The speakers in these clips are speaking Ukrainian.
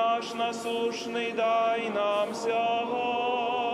наш насушний дай нам сьогодні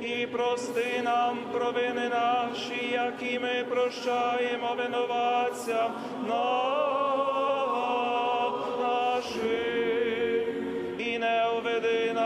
і прости нам провини наші, які ми прощаємо винуватцям нашим. і не уведи нас